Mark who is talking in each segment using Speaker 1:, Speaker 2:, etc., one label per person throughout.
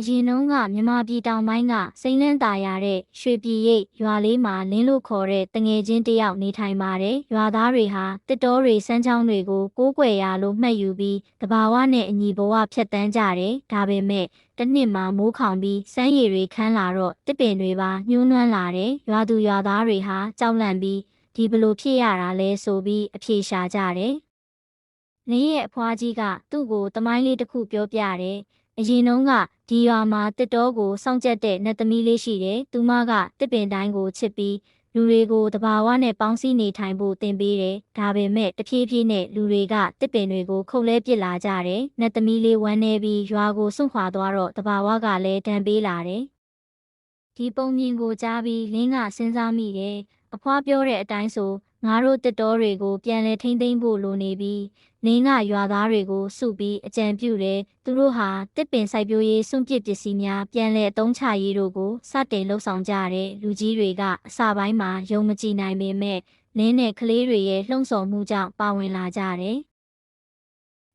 Speaker 1: အရင်တုန်းကမြန်မာပြည်တောင်ပိုင်းကစိမ့်လန်းตาရတဲ့ရွှေပြည်ရိပ်ရွာလေးမှာလင်းလို့ခေါ်တဲ့တငယ်ချင်းတစ်ယောက်နေထိုင်ပါတယ်။ရွာသားတွေဟာတစ်တော်တွေစမ်းချောင်းတွေကိုကိုးကွယ်ရလို့မှတ်ယူပြီးတဘာဝနဲ့အညီဘဝဖြတ်တန်းကြတယ်။ဒါပေမဲ့တစ်နှစ်မှမိုးခေါင်ပြီးစမ်းရည်တွေခန်းလာတော့တစ်ပင်တွေပါညှိုးနွမ်းလာတယ်။ရွာသူရွာသားတွေဟာကြောက်လန့်ပြီးဒီဘလို့ဖြစ်ရတာလဲဆိုပြီးအပြေရှာကြတယ်။လင်းရဲ့အဖွားကြီးကသူ့ကိုတမိုင်းလေးတစ်ခုပြောပြတယ်။ အရင်တုန်းကဒီရွာမှာတစ်တော်ကိုစောင့်ကြက်တဲ့နတ်သမီးလေးရှိတယ်။သူမကတစ်ပင်တိုင်းကိုချစ်ပြီးလူတွေကိုတဘာဝနဲ့ပေါင်းစည်းနေထိုင်ဖို့သင်ပေးတယ်။ဒါပေမဲ့တဖြည်းဖြည်းနဲ့လူတွေကတစ်ပင်တွေကိုခုတ်လဲပစ်လာကြတယ်။နတ်သမီးလေးဝမ်းနေပြီးရွာကိုစွန့်ခွာသွားတော့တဘာဝကလည်းဒဏ်ပေးလာတယ်။ဒီပုံမြင်ကိုကြားပြီးလင်းကစဉ်းစားမိတယ်။ အဖွားပြောတဲ့အတိုင်းဆိုငါတို့တစ်တော်တွေကိုပြန်လဲထိမ့်သိမ့်ဖို့လိုနေပြီးလင်းကရွာသားတွေကိုစုပြီးအကြံပြုတယ်သူတို့ဟာတစ်ပင်စိုက်ပျိုးရေးစွန့်ပစ်ပစ္စည်းများပြန်လဲအသုံးချရေးတို့ကိုစတင်လှုပ်ဆောင်ကြတဲ့လူကြီးတွေကအစပိုင်းမှာယုံမကြည်နိုင်ပေမဲ့လင်းနဲ့ကလေးတွေရဲ့လှုံ့ဆော်မှုကြောင့်ပါဝင်လာကြတယ်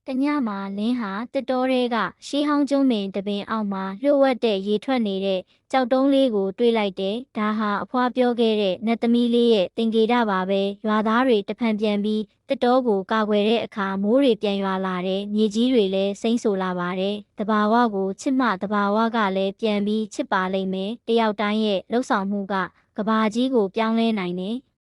Speaker 1: တညမှာလင်းဟာတစ်တော်တွေကရှေးဟောင်းကျွန်းပင်တပင်အောက်မှာလျှို့ဝှက်တဲ့ရေထွက်နေတဲ့ကြောက်တုံးလေးကိုတွေးလိုက်တယ်။ဒါဟာအဖွားပြောခဲ့တဲ့နတ်သမီးလေးရဲ့တင်ကေတပါပဲ။ရွာသားတွေတဖန်ပြန်ပြီးတစ်တော်ကိုကာကွယ်တဲ့အခါမိုးတွေပြန်ရွာလာတယ်။မြေကြီးတွေလည်းစိမ့်ဆူလာပါတယ်။တဘာဝကိုချစ်မှတဘာဝကလည်းပြန်ပြီးချစ်ပါလိမ့်မယ်။တယောက်တိုင်းရဲ့လှုပ်ဆောင်မှုကကဘာကြီးကိုပြောင်းလဲနိုင်တယ်။